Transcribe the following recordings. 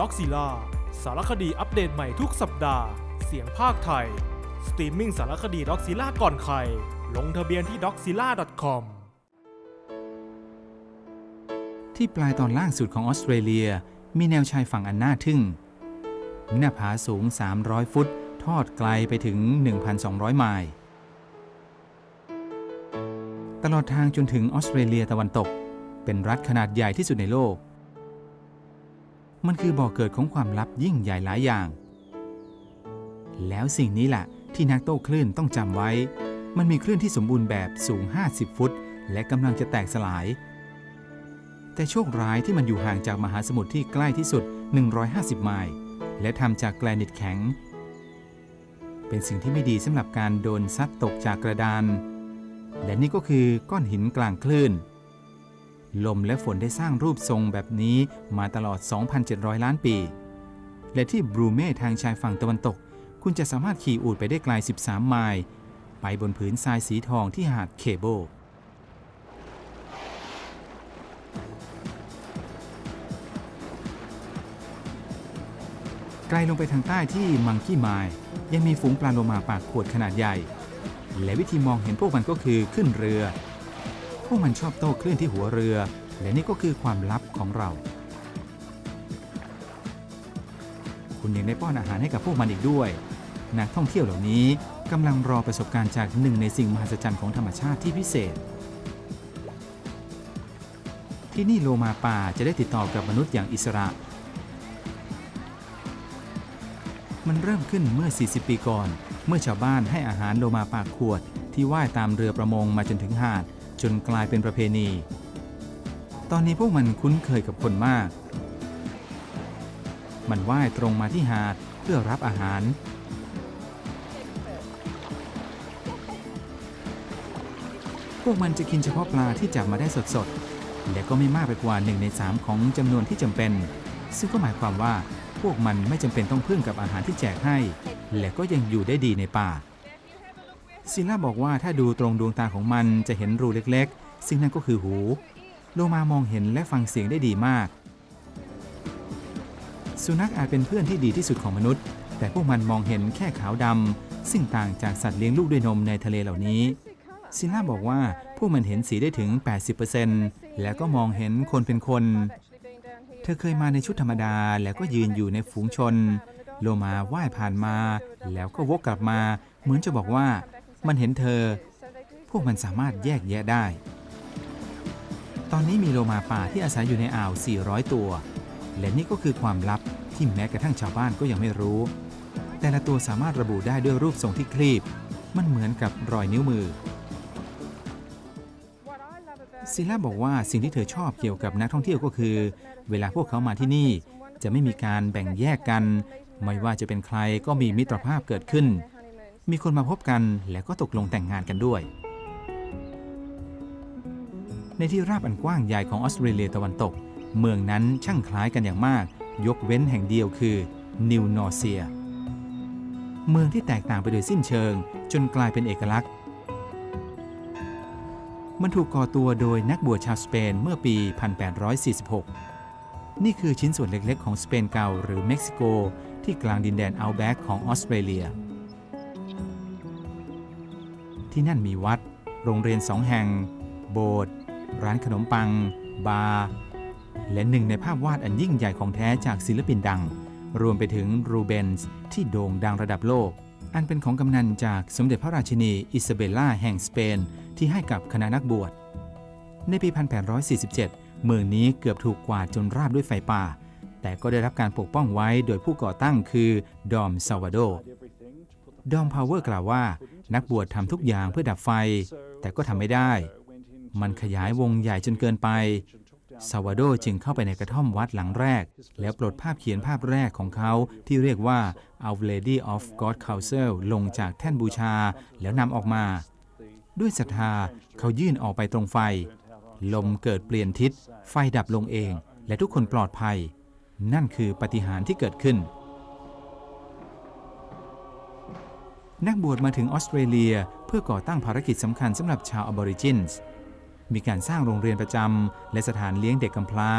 ด็อกซิล่าสารคดีอัปเดตใหม่ทุกสัปดาห์ เสียงภาคไทย สตรีมมิ่งสารคดีด็อกซิล่าก่อนใคร ลงทะเบียนที่ doczilla.com ที่ปลายตอนล่างสุดของออสเตรเลีย มีแนวชายฝั่งอันน่าทึ่ง หน้าผาสูง 300 ฟุต ทอดไกลไปถึง 1,200 ไมล์ตลอดทางจนถึงออสเตรเลียตะวันตก เป็นรัฐขนาดใหญ่ที่สุดในโลก มันคือบ่อเกิดของความลับยิ่งใหญ่หลายอย่าง แล้วสิ่งนี้แหละที่นักโต้คลื่นต้องจำไว้ มันมีคลื่นที่สมบูรณ์แบบสูง 50 ฟุต และกำลังจะแตกสลาย แต่โชคร้ายที่มันอยู่ห่างจากมหาสมุทรที่ใกล้ที่สุด 150 ไมล์ และทำจากแกรนิตแข็ง เป็นสิ่งที่ไม่ดีสำหรับการโดนซัดตกจากกระดาน และนี่ก็คือก้อนหินกลางคลื่น ลมและฝนได้สร้างรูปทรงแบบนี้มาตลอด 2,700 ล้านปี และที่บรูเม่ทางชายฝั่งตะวันตก คุณจะสามารถขี่อูฐไปได้ไกล 13 ไมล์ ไปบนผืนทรายสีทองที่หาดเคเบิลไกลลงไปทางใต้ที่มังกี้ไมล์ยังมีฝูงปลาโลมาปากขวดขนาดใหญ่ และวิธีมองเห็นพวกมันก็คือขึ้นเรือ พวกมันชอบโต้คลื่นที่หัวเรือ และนี่ก็คือความลับของเรา คุณยังได้ป้อนอาหารให้กับพวกมันอีกด้วย นักท่องเที่ยวเหล่านี้กำลังรอประสบการณ์จากหนึ่งในสิ่งมหัศจรรย์ของธรรมชาติที่พิเศษ ที่นี่โลมาป่าจะได้ติดต่อกับมนุษย์อย่างอิสระ มันเริ่มขึ้นเมื่อ 40 ปีก่อน เมื่อชาวบ้านให้อาหารโลมาปากขวดที่ว่ายตามเรือประมงมาจนถึงหาด จนกลายเป็นประเพณี ตอนนี้พวกมันคุ้นเคยกับคนมาก มันว่ายตรงมาที่หาดเพื่อรับอาหาร พวกมันจะกินเฉพาะปลาที่จับมาได้สดๆ และก็ไม่มากไปกว่า1ใน3ของจำนวนที่จำเป็น ซึ่งก็หมายความว่าพวกมันไม่จำเป็นต้องพึ่งกับอาหารที่แจกให้ และก็ยังอยู่ได้ดีในป่า ซิล่าบอกว่าถ้าดูตรงดวงตาของมันจะเห็นรูเล็กๆ ซึ่งนั่นก็คือหู โลมามองเห็นและฟังเสียงได้ดีมาก สุนัขอาจเป็นเพื่อนที่ดีที่สุดของมนุษย์ แต่พวกมันมองเห็นแค่ขาวดำซึ่งต่างจากสัตว์เลี้ยงลูกด้วยนมในทะเลเหล่านี้ซิล่าบอกว่าพวกมันเห็นสีได้ถึง 80%แล้วก็มองเห็นคนเป็นคน เธอเคยมาในชุดธรรมดาแล้วก็ยืนอยู่ในฝูงชน โลมาว่ายผ่านมา แล้วก็วกกลับมา เหมือนจะบอกว่า มันเห็นเธอ พวกมันสามารถแยกแยะได้ ตอนนี้มีโลมาป่าที่อาศัยอยู่ในอ่าว 400 ตัว และนี่ก็คือความลับที่แม้กระทั่งชาวบ้านก็ยังไม่รู้ แต่ละตัวสามารถระบุได้ด้วยรูปทรงที่คลีบ มันเหมือนกับรอยนิ้วมือซิล่าบอกว่าสิ่งที่เธอชอบเกี่ยวกับนักท่องเที่ยวก็คือ เวลาพวกเขามาที่นี่ จะไม่มีการแบ่งแยกกัน ไม่ว่าจะเป็นใครก็มีมิตรภาพเกิดขึ้น มีคนมาพบกันแล้วก็ตกลงแต่งงานกันด้วย ในที่ราบอันกว้างใหญ่ของออสเตรเลียตะวันตก เมืองนั้นช่างคล้ายกันอย่างมาก ยกเว้นแห่งเดียวคือนิวนอร์เซีย เมืองที่แตกต่างไปโดยสิ้นเชิง จนกลายเป็นเอกลักษณ์ มันถูกก่อตัวโดยนักบวชชาวสเปนเมื่อปี 1846 นี่คือชิ้นส่วนเล็กๆ ของสเปนเก่าหรือเม็กซิโก ที่กลางดินแดนอัลแบ็กของออสเตรเลีย ที่นั่นมีวัด โรงเรียนสองแห่ง โบสถ์ร้านขนมปัง บาร์และหนึ่งในภาพวาดอันยิ่งใหญ่ของแท้จากศิลปินดัง รวมไปถึงรูเบนส์ที่โด่งดังระดับโลก อันเป็นของกำนันจากสมเด็จพระราชินีอิซาเบลล่าแห่งสเปน ที่ให้กับคณะนักบวช ในปี 1847 เมืองนี้เกือบถูกกวาดจนราบด้วยไฟป่า แต่ก็ได้รับการปกป้องไว้โดยผู้ก่อตั้งคือดอมซาวาโดดอมพาวเวอร์กล่าวว่า นักบวชทำทุกอย่างเพื่อดับไฟ แต่ก็ทำไม่ได้ มันขยายวงใหญ่จนเกินไปซาวาโดจึงเข้าไปในกระท่อมวัดหลังแรก แล้วปลดภาพเขียนภาพแรกของเขาที่เรียกว่า Our Lady of God Counsel ลงจากแท่นบูชาแล้วนำออกมา ด้วยศรัทธาเขายื่นออกไปตรงไฟ ลมเกิดเปลี่ยนทิศ ไฟดับลงเอง และทุกคนปลอดภัย นั่นคือปาฏิหารย์ที่เกิดขึ้น นักบวชมาถึงออสเตรเลียเพื่อก่อตั้งภารกิจสำคัญสำหรับชาวอบอริจินส์มีการสร้างโรงเรียนประจำและสถานเลี้ยงเด็กกำพร้า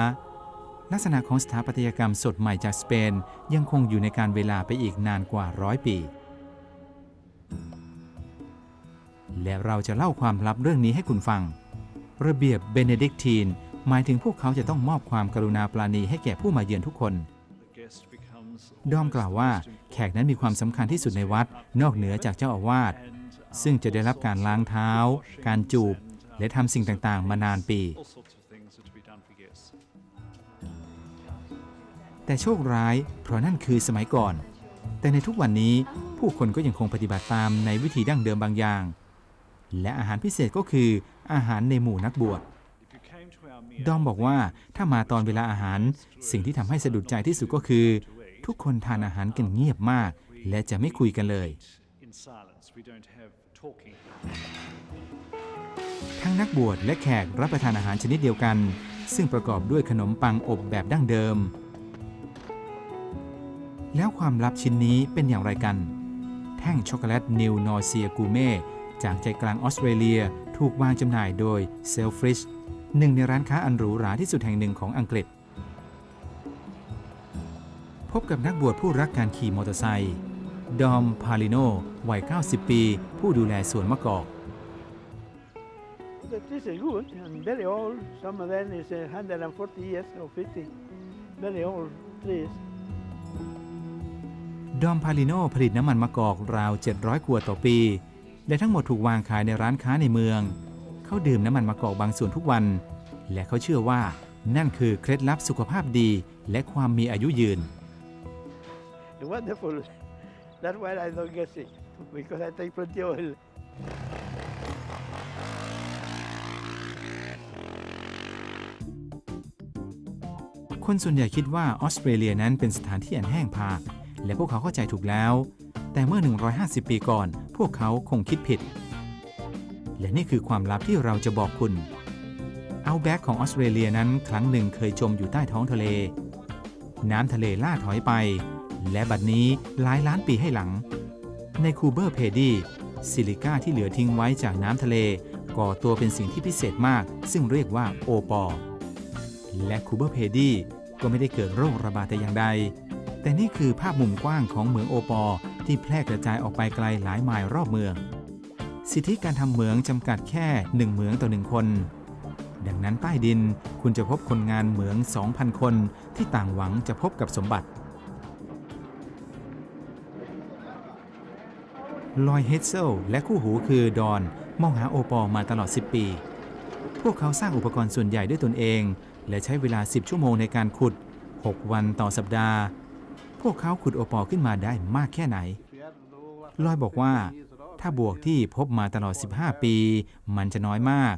ลักษณะของสถาปัตยกรรมสดใหม่จากสเปน ยังคงอยู่ในการเวลาไปอีกนานกว่าร้อยปี และเราจะเล่าความลับเรื่องนี้ให้คุณฟัง ระเบียบเบเนดิกทีน หมายถึงพวกเขาจะต้องมอบความกรุณาปราณีให้แก่ผู้มาเยือนทุกคน ด้อมกล่าวว่า แขกนั้นมีความสำคัญที่สุดในวัด นอกเหนือจากเจ้าอาวาสซึ่งจะได้รับการล้างเท้า การจูบ และทำสิ่งต่างๆ มานานปี แต่โชคร้าย เพราะนั่นคือสมัยก่อน แต่ในทุกวันนี้ผู้คนก็ยังคงปฏิบัติตามในวิธีดั้งเดิมบางอย่าง และอาหารพิเศษก็คืออาหารในหมู่นักบวชดอมบอกว่าถ้ามาตอนเวลาอาหาร สิ่งที่ทำให้สะดุดใจที่สุดก็คือ ทุกคนทานอาหารกันเงียบมาก และจะไม่คุยกันเลย ทั้งนักบวชและแขกรับประทานอาหารชนิดเดียวกัน ซึ่งประกอบด้วยขนมปังอบแบบดั้งเดิม แล้วความลับชิ้นนี้เป็นอย่างไรกัน แท่งช็อกโกแลตนิวนอร์เซียกูเม่จากใจกลางออสเตรเลียถูกวางจำหน่ายโดยเซลฟริชหนึ่งในร้านค้าอันหรูหราที่สุดแห่งหนึ่งของอังกฤษ พบกับนักบวชผู้รักการขี่มอเตอร์ไซค์ดอมพาลิโนวัย 90 ปี ผู้ดูแลสวนมะกอก The trees are good and very old. Some of them is uh, 140 years or 50. Very old trees. ดอมพาลิโนผลิตน้ำมันมะกอกราว 700 ขวดต่อปี และทั้งหมดถูกวางขายในร้านค้าในเมือง เขาดื่มน้ำมันมะกอกบางส่วนทุกวัน และเขาเชื่อว่านั่นคือเคล็ดลับสุขภาพดีและความมีอายุยืน Wonderful. That's why I don't get sick because I take plenty of oil. คนส่วนใหญ่คิดว่าออสเตรเลียนั้นเป็นสถานที่อันแห้งผากและพวกเขาเข้าใจถูกแล้ว แต่เมื่อ 150 ปีก่อน พวกเขาคงคิดผิด และนี่คือความลับที่เราจะบอกคุณเอาแบ็กของออสเตรเลียนั้นครั้งหนึ่งเคยจมอยู่ใต้ท้องทะเล น้ำทะเลล่าถอยไป และบัดนี้หลายล้านปีให้หลัง ในคูเบอร์เพดีซิลิก้าที่เหลือทิ้งไว้จากน้ำทะเล ก่อตัวเป็นสิ่งที่พิเศษมาก ซึ่งเรียกว่าโอปอ และคูเบอร์เพดีก็ไม่ได้เกิดโรคระบาดแต่อย่างใด แต่นี่คือภาพมุมกว้างของเหมืองโอปอ ที่แพร่กระจายออกไปไกลหลายไมล์รอบเมือง สิทธิการทำเหมืองจำกัดแค่หนึ่งเหมืองต่อหนึ่งคน ดังนั้นใต้ดินคุณจะพบคนงานเหมือง 2,000 คนที่ต่างหวังจะพบกับสมบัติ ลอยเฮดเซลและคู่หูคือดอนมองหาโอปอมาตลอด 10 ปี พวกเขาสร้างอุปกรณ์ส่วนใหญ่ด้วยตนเอง และใช้เวลา 10 ชั่วโมงในการขุด 6 วันต่อสัปดาห์ พวกเขาขุดโอปอขึ้นมาได้มากแค่ไหน ลอยบอกว่า ถ้าบวกที่พบมาตลอด 15 ปี มันจะน้อยมาก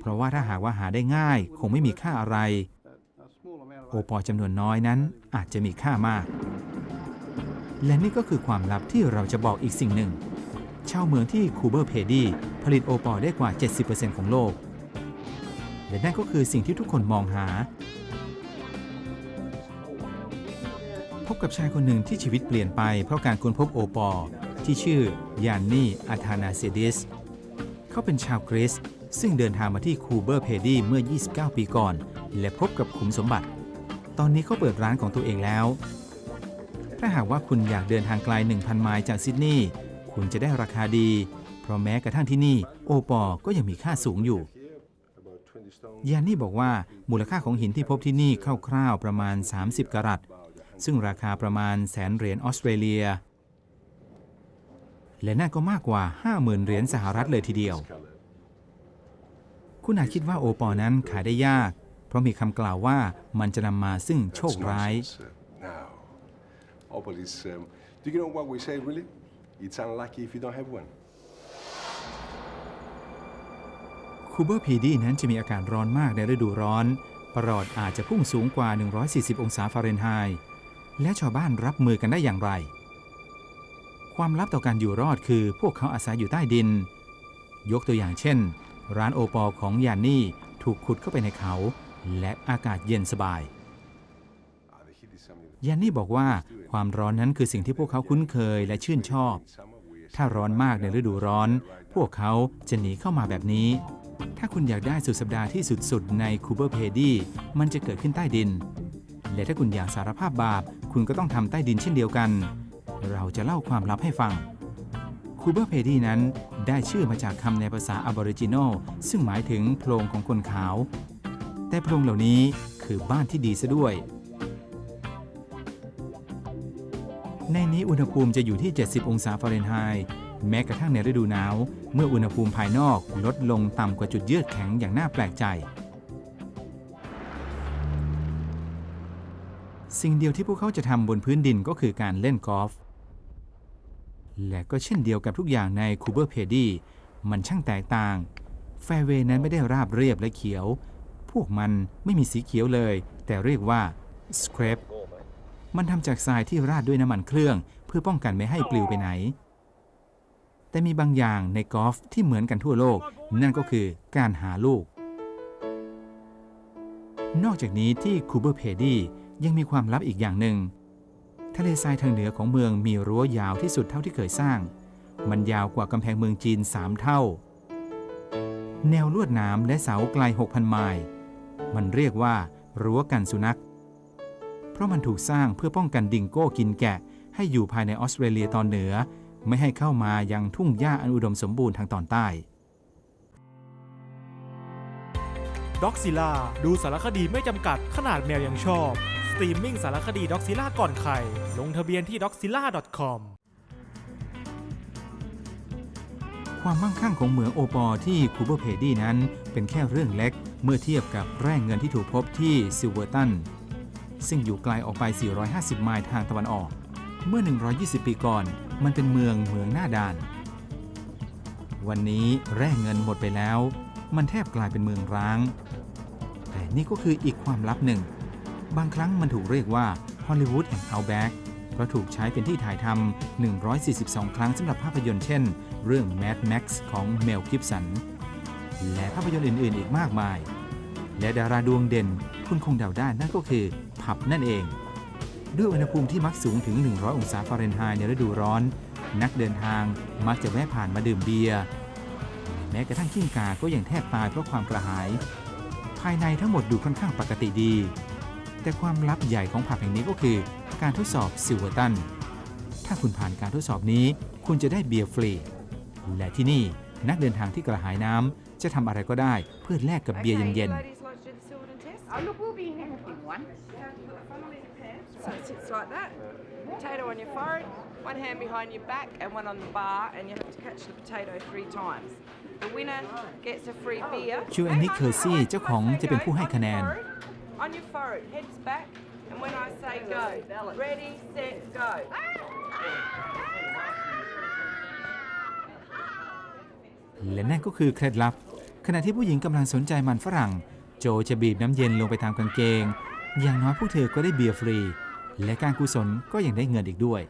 เพราะว่าถ้าหากว่าหาได้ง่าย คงไม่มีค่าอะไร โอปอจำนวนน้อยนั้นอาจจะมีค่ามาก และนี่ก็คือความลับที่เราจะบอกอีกสิ่งหนึ่ง ชาวเมืองที่คูเบอร์เพดีผลิตโอปอลได้กว่า 70%ของโลก และนั่นก็คือสิ่งที่ทุกคนมองหา พบกับชายคนหนึ่งที่ชีวิตเปลี่ยนไปเพราะการค้นพบโอปอลที่ชื่อยานนี่อาธานาเซดิส เขาเป็นชาวกรีซซึ่งเดินทางมาที่คูเบอร์เพดีเมื่อ 29 ปีก่อน และพบกับขุมสมบัติ ตอนนี้เขาเปิดร้านของตัวเองแล้ว ถ้าหากว่าคุณอยากเดินทางไกล 1,000 ไมล์จากซิดนีย์คุณจะได้ราคาดี เพราะแม้กระทั่งที่นี่ โอปอก็ยังมีค่าสูงอยู่ยานนี่บอกว่ามูลค่าของหินที่พบที่นี่คร่าวๆประมาณ 30 กรัต ซึ่งราคาประมาณแสนเหรียญออสเตรเลีย และนั่นก็มากกว่า 50,000 เหรียญสหรัฐเลยทีเดียว คุณอาจคิดว่าโอปอนั้นขายได้ยาก เพราะมีคำกล่าวว่ามันจะนำมาซึ่งโชคร้าย nonsense, uh, No. Opal is. Um, do you know what we say, really? It's unlucky if you don't have one. คูเบอร์พีดีนั้นจะมีอากาศร้อนมากในฤดูร้อน ประหลอดอาจจะพุ่งสูงกว่า 140 องศาฟาเรนไฮต์ และชาวบ้านรับมือกันได้อย่างไร ความลับต่อการอยู่รอดคือพวกเขาอาศัยอยู่ใต้ดิน ยกตัวอย่างเช่น ร้านโอปอของยานนี่ถูกขุดเข้าไปในเขา และอากาศเย็นสบาย Ah, the heat is something. ยานนี่บอกว่า ความร้อนนั้นคือสิ่งที่พวกเขาคุ้นเคยและชื่นชอบ ถ้าร้อนมากในฤดูร้อน พวกเขาจะหนีเข้ามาแบบนี้ ถ้าคุณอยากได้สุดสัปดาห์ที่สุดๆ ในคูเบอร์เพดีมันจะเกิดขึ้นใต้ดิน และถ้าคุณอยากสารภาพบาป คุณก็ต้องทำใต้ดินเช่นเดียวกัน เราจะเล่าความลับให้ฟังคูเบอร์เพดีนั้นได้ชื่อมาจากคำในภาษาอบอริจินอลซึ่งหมายถึงโพรงของคนขาว แต่โพรงเหล่านี้คือบ้านที่ดีซะด้วย ในนี้อุณหภูมิจะอยู่ที่ 70 องศาฟาเรนไฮต์แม้กระทั่งในฤดูหนาว เมื่ออุณหภูมิภายนอกลดลงต่ำกว่าจุดเยือกแข็งอย่างน่าแปลกใจ สิ่งเดียวที่พวกเขาจะทำบนพื้นดินก็คือการเล่นกอล์ฟและก็เช่นเดียวกับทุกอย่างในคูเบอร์เพดีมันช่างแตกต่าง แฟเวย์นั้นไม่ได้ราบเรียบและเขียว พวกมันไม่มีสีเขียวเลย แต่เรียกว่าสคร p มันทำจากทรายที่ราดด้วยน้ำมันเครื่อง เพื่อป้องกันไม่ให้ปลิวไปไหน แต่มีบางอย่างในกอล์ฟที่เหมือนกันทั่วโลก นั่นก็คือการหาลูก นอกจากนี้ที่คูเบอร์เพดียังมีความลับอีกอย่างหนึ่งทะเลทรายทางเหนือของเมืองมีรั้วยาวที่สุดเท่าที่เคยสร้าง มันยาวกว่ากำแพงเมืองจีน 3 เท่า แนวลวดนามและเสาไกล 6,000 ไมล์ มันเรียกว่ารั้วกันสุนัข เพราะมันถูกสร้างเพื่อป้องกันดิงโก้กินแกะ ให้อยู่ภายในออสเตรเลียตอนเหนือ ไม่ให้เข้ามายังทุ่งหญ้าอันอุดมสมบูรณ์ทางตอนใต้ด็อกซิล่าดูสารคดีไม่จำกัดขนาดแมวยังชอบ สตรีมมิ่งสารคดีด็อกซิล่าก่อนใคร ลงทะเบียนที่ doxilla.com ความมั่งคั่งของเหมืองโอปอที่คูเบอร์เพดีนั้น เป็นแค่เรื่องเล็ก เมื่อเทียบกับแร่เงินที่ถูกพบที่ซิลเวอร์ตัน ซึ่งอยู่ไกลออกไป 450 ไมล์ทางตะวันออก เมื่อ 120 ปีก่อน มันเป็นเมืองเมืองหน้าด่าน วันนี้แร่เงินหมดไปแล้ว มันแทบกลายเป็นเมืองร้าง แต่นี่ก็คืออีกความลับหนึ่ง บางครั้งมันถูกเรียกว่าฮอลลีวูดแห่งเอาแบ็กเพราะถูกใช้เป็นที่ถ่ายทำ 142 ครั้งสำหรับภาพยนตร์เช่น เรื่อง Mad Max ของเมลกิฟสัน และภาพยนตร์อื่น ๆ อีกมากมาย และดาราดวงเด่นคุณคงเดาได้นั่นก็คือ ผับนั่นเอง ด้วยอุณหภูมิที่มักสูงถึง 100 องศาฟาเรนไฮต์ในฤดูร้อน นักเดินทางมักจะแวะผ่านมาดื่มเบียร์แม้กระทั่งกิ้งก่าก็ยังแทบตายเพราะความกระหาย ภายในทั้งหมดดูค่อนข้างปกติดี แต่ความลับใหญ่ของผับแห่งนี้ก็คือ การทดสอบซิลเวอร์ตัน ถ้าคุณผ่านการทดสอบนี้ คุณจะได้เบียร์ฟรี และที่นี่นักเดินทางที่กระหายน้ำจะทำอะไรก็ได้เพื่อแลกกับเบียร์เย็น ladies, like to do the Silverton test. Oh, look, we'll be in there in one. So it sits like that. Potato on your forehead, one hand behind your back, and one on the bar, and you have to catch the potato three times. The winner gets a free beer. ๆชูแอนนี่เคอร์ซี่เจ้าของจะเป็นผู้ให้คะแนน On your forehead, heads back, and when I say go, ready, set, go. และนั่นก็คือเคล็ดลับ ขณะที่ผู้หญิงกำลังสนใจมันฝรั่ง โจจะบีบน้ำเย็นลงไปตามกางเกง อย่างน้อยพวกเธอก็ได้เบียร์ฟรี และการกุศลก็ยังได้เงินอีกด้วย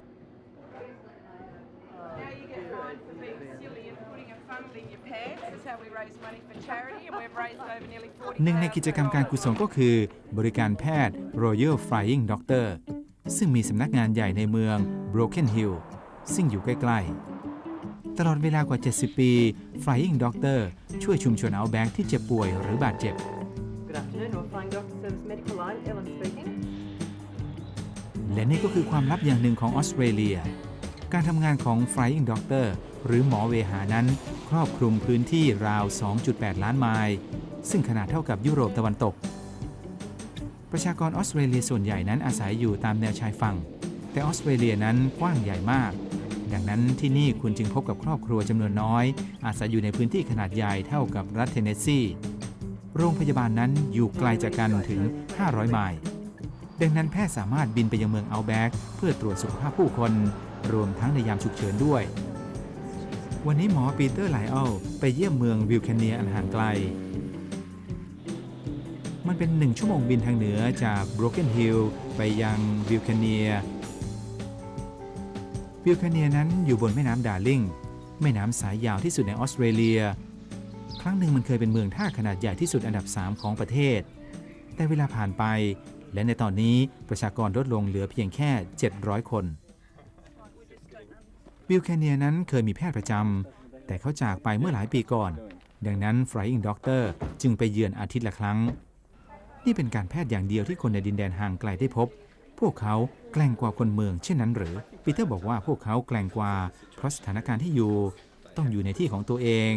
หนึ่งในกิจกรรมการกุศลก็คือ บริการแพทย์ Royal Flying Doctor ซึ่งมีสำนักงานใหญ่ในเมือง Broken Hill ซึ่งอยู่ใกล้ ๆ ตลอดเวลากว่า 70 ปี Flying Doctor ช่วยชุมชนเอาแบงค์ที่เจ็บป่วยหรือบาดเจ็บ Good afternoon, North Flying Doctor Service Medical Line, Ellen speaking. และนี่ก็คือความลับอย่างหนึ่งของออสเตรเลีย การทำงานของ Flying Doctor หรือหมอเวหานั้น ครอบคลุมพื้นที่ราว 2.8 ล้านไมล์ซึ่งขนาดเท่ากับยุโรปตะวันตก ประชากรออสเตรเลียส่วนใหญ่นั้นอาศัยอยู่ตามแนวชายฝั่ง แต่ออสเตรเลียนั้นกว้างใหญ่มาก ดังนั้นที่นี่คุณจึงพบกับครอบครัวจำนวนน้อย อาศัยอยู่ในพื้นที่ขนาดใหญ่เท่ากับรัฐเทนเนสซี โรงพยาบาลนั้นอยู่ไกลจากกันถึง 500 ไมล์ ดังนั้นแพทย์สามารถบินไปยังเมืองอัลแบกเพื่อตรวจสุขภาพผู้คน รวมทั้งในยามฉุกเฉินด้วย วันนี้หมอปีเตอร์ไลออลไปเยี่ยมเมืองวิลแคนเนียอันห่างไกล มันเป็นหนึ่งชั่วโมงบินทางเหนือจาก Broken Hill ไปยังวิลแคนเนียวิลแคนเนียนั้นอยู่บนแม่น้ำดาร์ลิง แม่น้ำสายยาวที่สุดในออสเตรเลีย ครั้งหนึ่งมันเคยเป็นเมืองท่าขนาดใหญ่ที่สุดอันดับ 3 ของประเทศ แต่เวลาผ่านไป และในตอนนี้ประชากรลดลงเหลือเพียงแค่ 700 คน วิลแคนเนียนั้นเคยมีแพทย์ประจำ แต่เขาจากไปเมื่อหลายปีก่อน ดังนั้น Flying Doctor จึงไปเยือนอาทิตย์ละครั้ง นี่เป็นการแพทย์อย่างเดียวที่คนในดินแดนห่างไกลได้พบ พวกเขาแกล้งกว่าคนเมืองเช่นนั้นหรือปีเตอร์บอกว่าพวกเขาแกล้งกว่าเพราะสถานการณ์ที่อยู่ต้องอยู่ในที่ของตัวเอง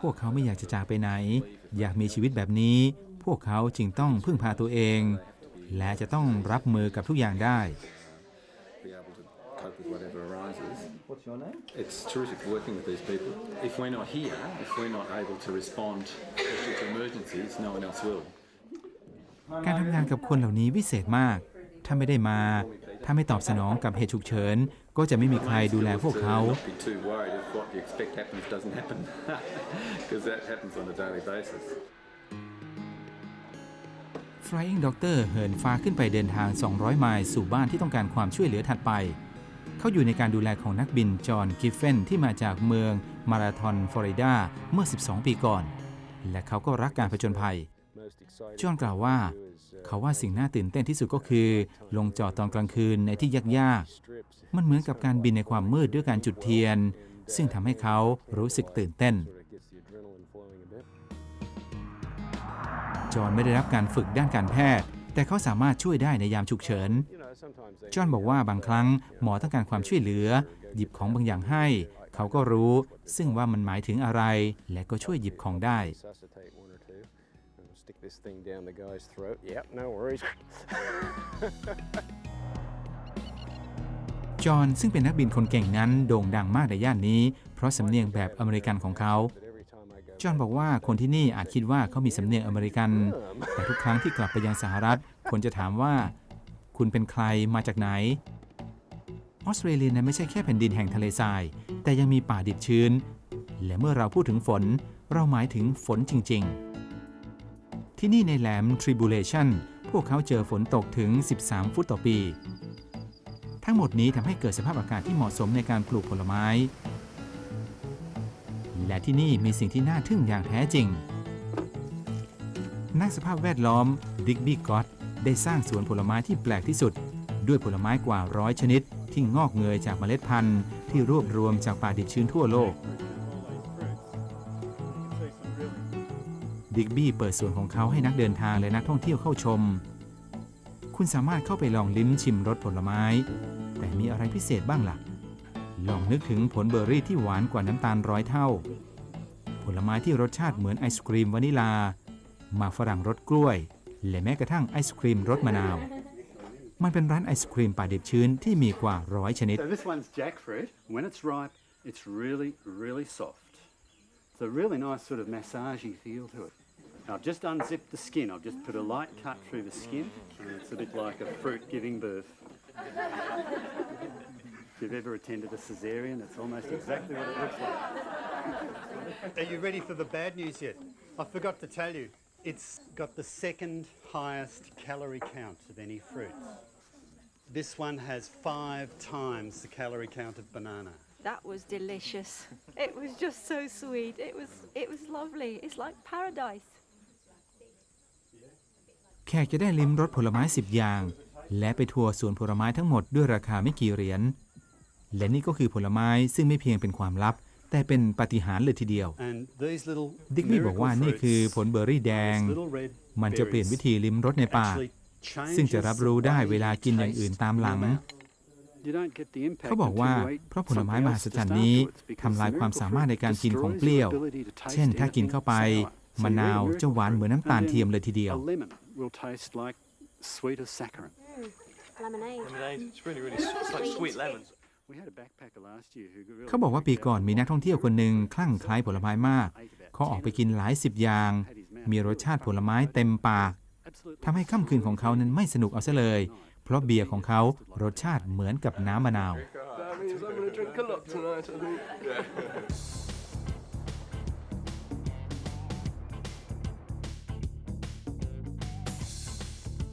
พวกเขาไม่อยากจะจากไปไหน อยากมีชีวิตแบบนี้ พวกเขาจึงต้องพึ่งพาตัวเอง และจะต้องรับมือกับทุกอย่างได้ be able to cope with whatever arises. What's your name? It's terrific working with these people. If we're not here, if we're not able to respond to emergencies, no one else will. การทำงานกับคนเหล่านี้วิเศษมาก ถ้าไม่ได้มา ถ้าไม่ตอบสนองกับเหตุฉุกเฉิน ก็จะไม่มีใครดูแลพวกเขา Flying Doctor เหินฟ้าขึ้นไปเดินทาง 200 ไมล์สู่บ้านที่ต้องการความช่วยเหลือถัดไป เขาอยู่ในการดูแลของนักบิน จอห์น กิฟเฟน ที่มาจากเมืองมาราธอนฟลอริดา เมื่อ 12 ปีก่อน และเขาก็รักการผจญภัย จอห์นกล่าวว่า เขาว่าสิ่งน่าตื่นเต้นที่สุดก็คือ ลงจอดตอนกลางคืนในที่ยากๆ มันเหมือนกับการบินในความมืดด้วยการจุดเทียน ซึ่งทำให้เขารู้สึกตื่นเต้น จอห์นไม่ได้รับการฝึกด้านการแพทย์ แต่เขาสามารถช่วยได้ในยามฉุกเฉิน จอห์นบอกว่าบางครั้งหมอต้องการความช่วยเหลือ หยิบของบางอย่างให้ เขาก็รู้ ซึ่งว่ามันหมายถึงอะไร และก็ช่วยหยิบของได้ stick this thing down the guy's throat. Yep, no worries. จอห์นซึ่งเป็นนักบินคนเก่งนั้นโด่งดังมากในย่านนี้ เพราะสำเนียงแบบอเมริกันของเขา But every time I go จอห์นบอกว่าคนที่นี่อาจคิดว่าเขามีสำเนียงอเมริกัน แต่ทุกครั้งที่กลับไปยังสหรัฐ คนจะถามว่า คุณเป็นใครมาจากไหน ออสเตรเลียนั้นไม่ใช่แค่แผ่นดินแห่งทะเลทราย แต่ยังมีป่าดิบชื้น และเมื่อเราพูดถึงฝน เราหมายถึงฝนจริง ๆ ที่นี่ในแหลม Tribulation พวกเขาเจอฝนตกถึง 13 ฟุตต่อปี ทั้งหมดนี้ทำให้เกิดสภาพอากาศที่เหมาะสมในการปลูกผลไม้ และที่นี่มีสิ่งที่น่าทึ่งอย่างแท้จริง นักสภาพแวดล้อมดิกบี้ก็อตได้สร้างสวนผลไม้ที่แปลกที่สุด ด้วยผลไม้กว่าร้อยชนิด ที่งอกเงยจากเมล็ดพันธุ์ที่รวบรวมจากป่าดิบชื้นทั่วโลก ดิกบี้เปิดส่วนของเขาให้นักเดินทางและนักท่องเที่ยวเข้าชม คุณสามารถเข้าไปลองลิ้มชิมรสผลไม้ แต่มีอะไรพิเศษบ้างล่ะ ลองนึกถึงผลเบอร์รี่ที่หวานกว่าน้ำตาลร้อยเท่า ผลไม้ที่รสชาติเหมือนไอศครีมวานิลา มาฝรั่งรสกล้วย และแม้กระทั่งไอศครีมรสมะนาว มันเป็นร้านไอศครีมป่าดิบชื้นที่มีกว่าร้อยชนิด So this one's jackfruit. When it's ripe, it's really, really soft. It's a really nice sort of massagey feel to it. Now I've just unzipped the skin. I've just put a light cut through the skin. And it's a bit like a fruit giving birth. if you've ever attended a caesarean, it's almost exactly what it looks like. Are you ready for the bad news yet? I forgot to tell you. It's got the second highest calorie count of any fruit. This one has five times the calorie count of banana. That was delicious. It was just so sweet. It was it was lovely. It's like paradise. แขกจะได้ลิ้มรสผลไม้ 10 อย่าง และไปทัวร์สวนผลไม้ทั้งหมดด้วยราคาไม่กี่เหรียญ และนี่ก็คือผลไม้ซึ่งไม่เพียงเป็นความลับ แต่เป็นปาฏิหาริย์เลยทีเดียว And these little ดิกบี้บอกว่านี่คือผลเบอร์รี่แดง these little red มันจะเปลี่ยน berries วิธีลิ้มรสในปาก actually changes ซึ่งจะรับรู้ได้ the way เวลากินอย่าง you อื่น taste ตามหลัง in your mouth. You don't get the impact เขาบอกว่า until you eat เพราะผลไม้ something ม else หัศ just จรรย์นี้ afterwards, because ทำลาย the ความ miracle สามารถใน fruit การกินของ destroys เปรี้ยว your ability to taste เช่นถ้ากิน anything เข้าไป sour. มะนาว So you eat จะหวานเหมือนน้ำตาล miracle เทียมเลยทีเดียว fruit, A lemon will taste like sweet as saccharin. Lemonade. Lemonade. It's really, really. It's like sweet lemons. We had a backpacker last year who really เขาบอกว่าปีก่อนมีนักท่องเที่ยวคนหนึ่งคลั่งไคล้ผลไม้มาก ate about เขาออกไป10กินหลายสิบอย่าง had his mouth มีรสชาติผลไม้เต็มปาก absolutely ทำให้ค่ำคืนของเขานั้นไม่สนุกเอาซะเลย เพราะเบียร์ของเขารสชาติเหมือนกับน้ำมะนาว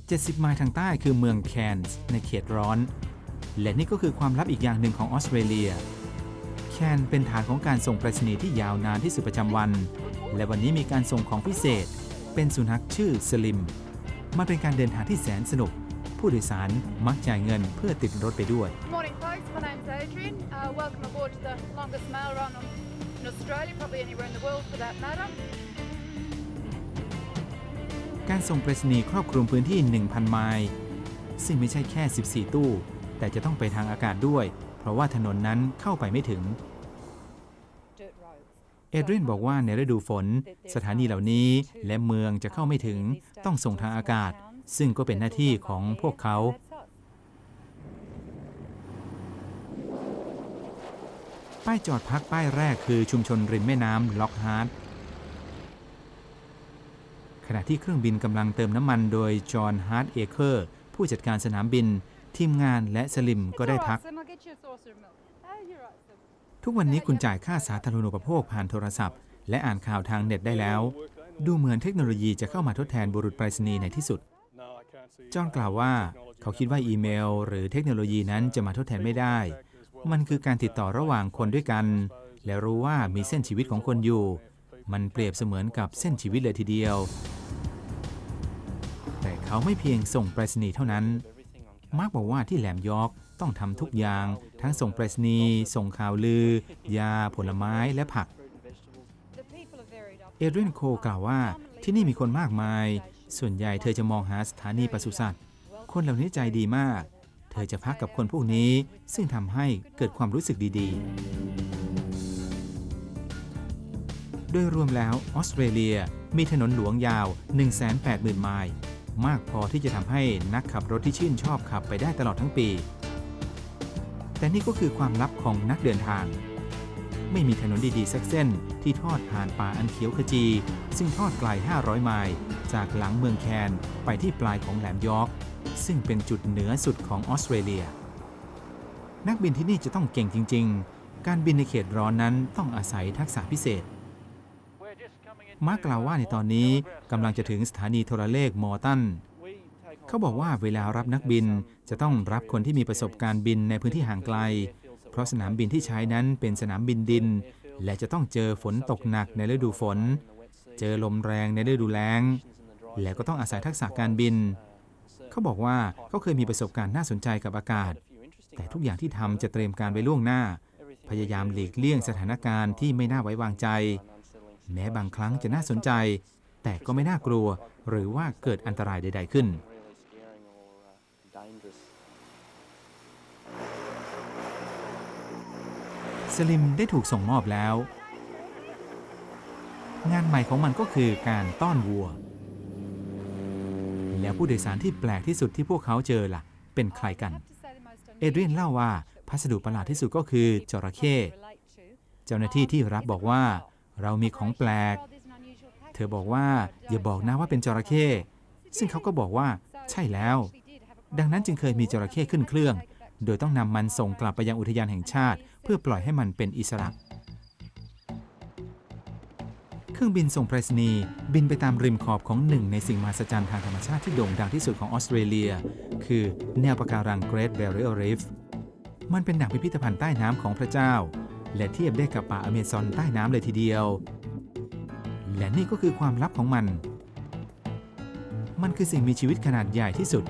70 ไมล์ทางใต้คือเมืองแคนส์ในเขตร้อน และนี่ก็คือความลับอีกอย่างหนึ่งของออสเตรเลีย แคนเป็นฐานของการส่งไปรษณีย์ที่ยาวนานที่สุดประจำวัน และวันนี้มีการส่งของพิเศษ เป็นสุนัขชื่อสลิม มันเป็นการเดินทางที่แสนสนุก ผู้โดยสารมักจ่ายเงินเพื่อติดรถไปด้วย Morning, folks. My name's Adrian. Uh, welcome aboard to the longest mail run on in Australia, probably anywhere in the world for that matter. การส่งไปรษณีย์ครอบคลุมพื้นที่ 1,000 ไมล์ ซึ่งไม่ใช่แค่ 14 ตู้ แต่จะต้องไปทางอากาศด้วย เพราะว่าถนนนั้นเข้าไปไม่ถึง เอเดรียนบอกว่าในฤดูฝน สถานีเหล่านี้และเมืองจะเข้าไม่ถึง ต้องส่งทางอากาศ ซึ่งก็เป็นหน้าที่ของพวกเขาป้ายจอดพักป้ายแรกคือชุมชนริมแม่น้ำล็อกฮาร์ด ขณะที่เครื่องบินกำลังเติมน้ำมันโดยจอห์นฮาร์ดเอเคอร์ผู้จัดการสนามบิน ทีมงานและสลิมก็ได้พัก Sam, I'll get you a saucer of milk. Oh, you're right, Sam. ทุกวันนี้คุณจ่ายค่าสาธารณูปโภคผ่านโทรศัพท์ และอ่านข่าวทางเน็ตได้แล้ว ดูเหมือนเทคโนโลยีจะเข้ามาทดแทนบุรุษไปรษณีย์ในที่สุด จอห์นกล่าวว่า เขาคิดว่าอีเมล หรือเทคโนโลยีนั้นจะมาทดแทนไม่ได้ มันคือการติดต่อระหว่างคนด้วยกัน และรู้ว่ามีเส้นชีวิตของคนอยู่ มันเปรียบเสมือนกับเส้นชีวิตเลยทีเดียว แต่เขาไม่เพียงส่งไปรษณีย์เท่านั้น มาร์กบอกว่าที่แหลมยอร์กต้องทำทุกอย่าง ทั้งส่งไปรษณีย์ ส่งข่าวลือ ยา ผลไม้ และผัก เอเดรียนโคกล่าวว่าที่นี่มีคนมากมาย ส่วนใหญ่เธอจะมองหาสถานีปศุสัตว์ คนเหล่านี้ใจดีมาก เธอจะพักกับคนพวกนี้ ซึ่งทำให้เกิดความรู้สึกดี ๆ ดยรวมแล้วออสเตรเลียมีถนนหลวงยาว 180,000 ไมล์ มากพอที่จะทำให้นักขับรถที่ชื่นชอบขับไปได้ตลอดทั้งปี แต่นี่ก็คือความลับของนักเดินทาง ไม่มีถนนดีๆสักเส้นที่ทอดผ่านป่าอันเขียวขจี ซึ่งทอดไกล 500 ไมล์ จากหลังเมืองแคนไปที่ปลายของแหลมยอร์กซึ่งเป็นจุดเหนือสุดของออสเตรเลีย นักบินที่นี่จะต้องเก่งจริง ๆ การบินในเขตร้อนนั้นต้องอาศัยทักษะพิเศษ มาร์กกล่าวว่าในตอนนี้กำลังจะถึงสถานีโทรเลขมอร์ตันเขาบอกว่าเวลารับนักบินจะต้องรับคนที่มีประสบการณ์บินในพื้นที่ห่างไกล เพราะสนามบินที่ใช้นั้นเป็นสนามบินดิน และจะต้องเจอฝนตกหนักในฤดูฝน เจอลมแรงในฤดูแล้ง แล้วก็ต้องอาศัยทักษะการบิน เขาบอกว่าเขาเคยมีประสบการณ์น่าสนใจกับอากาศ แต่ทุกอย่างที่ทำจะเตรียมการไว้ล่วงหน้า พยายามหลีกเลี่ยงสถานการณ์ที่ไม่น่าไว้วางใจ แม้บางครั้งจะน่าสนใจ แต่ก็ไม่น่ากลัว หรือว่าเกิดอันตรายใด ๆขึ้น สลิมได้ถูกส่งมอบแล้ว งานใหม่ของมันก็คือการต้อนวัว แล้วผู้โดยสารที่แปลกที่สุดที่พวกเขาเจอล่ะ เป็นใครกัน เอเดรียนเล่าว่าพัสดุประหลาดที่สุดก็คือจระเข้เจ้าหน้าที่ที่รับบอกว่า เรามีของแปลก เธอบอกว่าอย่าบอกนะว่าเป็นจระเข้ ซึ่งเขาก็บอกว่า ใช่แล้ว ดังนั้นจึงเคยมีจระเข้ขึ้นเครื่อง โดยต้องนำมันส่งกลับไปยังอุทยานแห่งชาติ เพื่อปล่อยให้มันเป็นอิสระ เครื่องบินส่งไปรษณีย์บินไปตามริมขอบของหนึ่งในสิ่งมหัศจรรย์ทางธรรมชาติที่โด่งดังที่สุดของออสเตรเลีย คือแนวปะการัง Great Barrier Reef มันเป็นดั่งพิพิธภัณฑ์ใต้น้ำของพระเจ้า และเทียบได้กับป่าอเมซอนใต้น้ำเลยทีเดียว และนี่ก็คือความลับของมัน มันคือสิ่งมีชีวิตขนาดใหญ่ที่สุด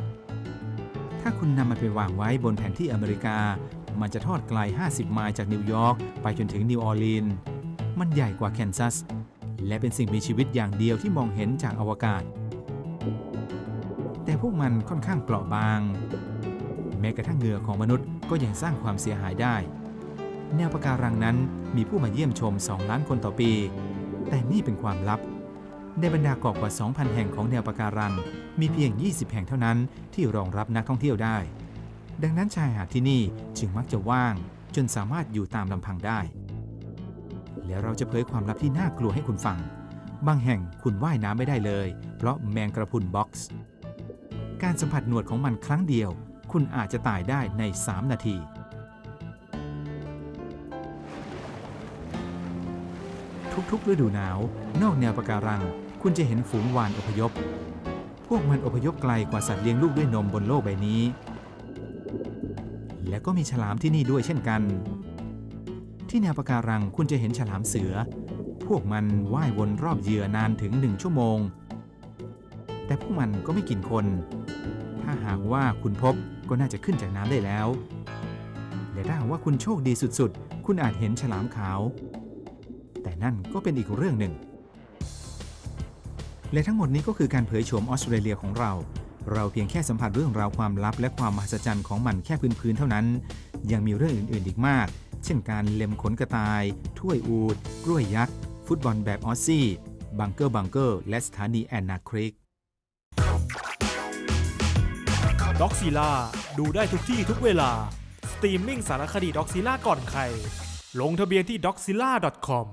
ถ้าคุณนำมันไปวางไว้บนแผนที่อเมริกา มันจะทอดไกล 50 ไมล์จากนิวยอร์กไปจนถึงนิวออร์ลีนมันใหญ่กว่าแคนซัส และเป็นสิ่งมีชีวิตอย่างเดียวที่มองเห็นจากอวกาศ แต่พวกมันค่อนข้างเปราะบาง แม้กระทั่งเหงื่อของมนุษย์ก็ยังสร้างความเสียหายได้ แนวปะการังนั้นมีผู้มาเยี่ยมชม 2 ล้านคนต่อปี แต่นี่เป็นความลับ ในบรรดาเกาะกว่า 2,000 แห่งของแนวปะการัง มีเพียง 20 แห่งเท่านั้นที่รองรับนักท่องเที่ยวได้ ดังนั้นชายหาดที่นี่จึงมักจะว่าง จนสามารถอยู่ตามลำพังได้ แล้วเราจะเผยความลับที่น่ากลัวให้คุณฟัง บางแห่งคุณว่ายน้ำไม่ได้เลย เพราะแมงกระพุนบ็อกซ์ การสัมผัสหนวดของมันครั้งเดียว คุณอาจจะตายได้ใน 3 นาที ทุกๆ ฤดูหนาว นอกแนวปะการัง คุณจะเห็นฝูงวานอพยพ พวกมันอพยพไกลกว่าสัตว์เลี้ยงลูกด้วยนมบนโลกใบนี้ และก็มีฉลามที่นี่ด้วยเช่นกัน ที่แนวปะการังคุณจะเห็นฉลามเสือ พวกมันว่ายวนรอบเหยื่อนานถึงหนึ่งชั่วโมง แต่พวกมันก็ไม่กินคน ถ้าหากว่าคุณพบก็น่าจะขึ้นจากน้ำได้แล้วและถ้าหากว่าคุณโชคดีสุดๆ คุณอาจเห็นฉลามขาว แต่นั่นก็เป็นอีกเรื่องหนึ่ง และทั้งหมดนี้ก็คือการเผยโฉมออสเตรเลียของเรา เราเพียงแค่สัมผัสเรื่องราวความลับ และความมหัศจรรย์ของมันแค่พื้นๆเท่านั้น ยังมีเรื่องอื่นๆอีกมาก เช่นการเล็มขนกระต่าย ถ้วยอูดกล้วยยักษ์ ฟุตบอลแบบออสซี่ บังเกอร์บังเกอร์ และสถานีแอนนาคริกด็อกซีล่าดูได้ทุกที่ทุกเวลา สตรีมมิ่งสารคดีด็อกซีล่าก่อนใคร ลงทะเบียนที่ doczilla.com